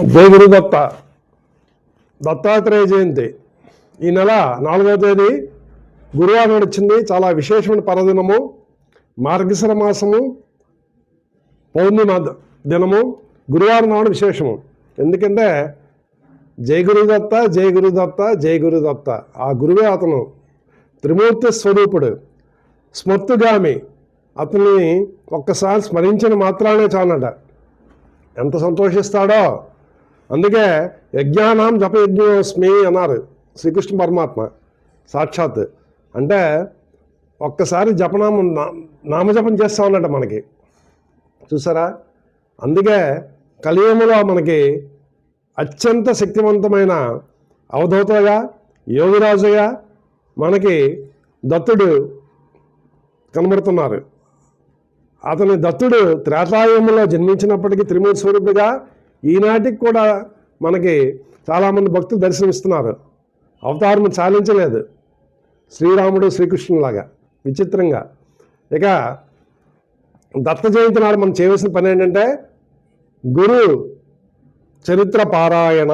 జై గురుదత్త దత్తాత్రేయ జయంతి. ఈ నెల నాలుగవ తేదీ గురువారం వచ్చింది చాలా విశేషమైన పర్వదినము మార్గశిర మాసము. పౌర్ణిమ దినము. గురువారం నాడు విశేషము. ఎందుకంటే జై గురుదత్త జై గురుదత్త జై గురుదత్త ఆ గురువే అతను. త్రిమూర్తి స్వరూపుడు. స్మర్తుగామి. అతన్ని ఒక్కసారి స్మరించిన మాత్రానే చాలట. ఎంత సంతోషిస్తాడో. అందుకే యజ్ఞానాం జపయజ్ఞోస్మి అన్నారు శ్రీకృష్ణ పరమాత్మ సాక్షాత్. అంటే ఒక్కసారి జపనామం నా- నామజపం చేస్తా ఉన్నట్ట మనకి. చూసారా? అందుకే కలియుగంలో మనకి అత్యంత శక్తివంతమైన అవధూతగా యోగిరాజుగా మనకి దత్తుడు కనబడుతున్నారు. అతని దత్తుడు త్రేతాయుగంలో జన్మించినప్పటికీ త్రిమూర్తి స్వరూపుగా ఈనాటికి కూడా మనకి చాలామంది భక్తులు దర్శనమిస్తున్నారు. అవతారం చాలించలేదు. శ్రీరాముడు శ్రీకృష్ణులాగా విచిత్రంగా. ఇక దత్త జయంతి నాడు మనం చేయవలసిన పని ఏంటంటే గురు చరిత్ర పారాయణ.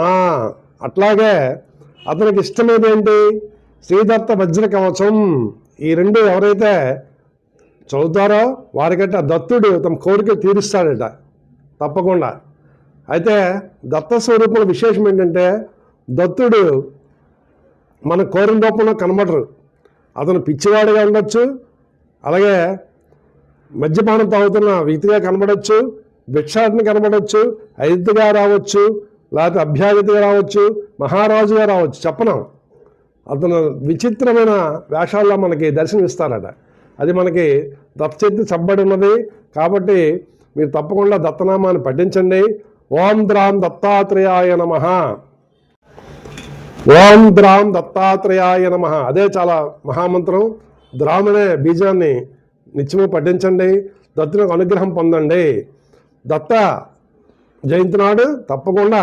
అట్లాగే అతనికి ఇష్టమేది ఏంటి? శ్రీదత్త వజ్ర కవచం. ఈ రెండు ఎవరైతే చదువుతారో వారికంటే దత్తుడు తమ కోరిక తీరుస్తాడట. తప్పకుండా. అయితే దత్త స్వరూపంలో విశేషం ఏంటంటే దత్తుడు మన కోరిన రూపంలో కనబడరు. అతను పిచ్చివాడిగా ఉండొచ్చు అలాగే మద్యపానం తాగుతున్న వ్యక్తిగా కనబడవచ్చు భిక్షాటన కనబడవచ్చు ఐదుగా రావచ్చు లేకపోతే అభ్యాగతిగా రావచ్చు మహారాజుగా రావచ్చు చెప్పనం అతను విచిత్రమైన వేషాల్లో మనకి దర్శనమిస్తారట. అది మనకి దత్త చెప్పబడి ఉన్నది. కాబట్టి మీరు తప్పకుండా దత్తనామాన్ని పఠించండి. ఓం ద్రాం దత్తాత్రేయాయ నమ. ఓం ద్రాం దత్తాత్రేయాయ నమ. అదే చాలా మహామంత్రం. ద్రామనే బీజాన్ని నిత్యము పఠించండి. దత్తునికి అనుగ్రహం పొందండి. దత్త జయంతి నాడు తప్పకుండా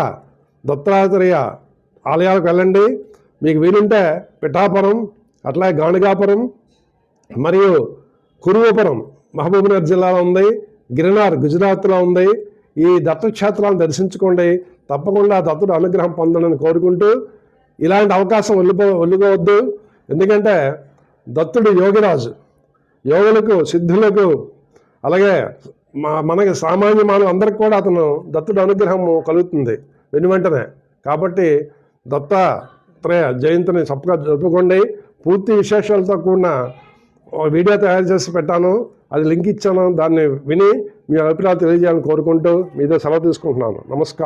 దత్తాత్రేయ ఆలయాలకు వెళ్ళండి. మీకు వీలుంటే పిఠాపురం అట్లాగే గాణిగాపురం మరియు కురువపురం మహబూబ్నగర్ జిల్లాలో ఉంది. గిరినార్ గుజరాత్లో ఉంది. ఈ దత్తక్షేత్రాలను దర్శించుకోండి. తప్పకుండా దత్తుడు అనుగ్రహం పొందాలని కోరుకుంటూ ఇలాంటి అవకాశం వదిలిపో వదులుకోవద్దు. ఎందుకంటే దత్తుడు యోగిరాజు. యోగులకు సిద్ధులకు అలాగే మా మనకి సామాన్య మానవ అందరికి కూడా అతను దత్తుడు అనుగ్రహం కలుగుతుంది వెను వెంటనే కాబట్టి దత్తాత్రేయ జయంతిని చప్పగా జరుపుకోండి. పూర్తి విశేషాలతో కూడిన వీడియో తయారు చేసి పెట్టాను. అది లింక్ ఇచ్చాను. దాన్ని విని మీ అభిప్రాయాలు తెలియజేయాలని కోరుకుంటూ మీతో సెలవు తీసుకుంటున్నాను. నమస్కారం.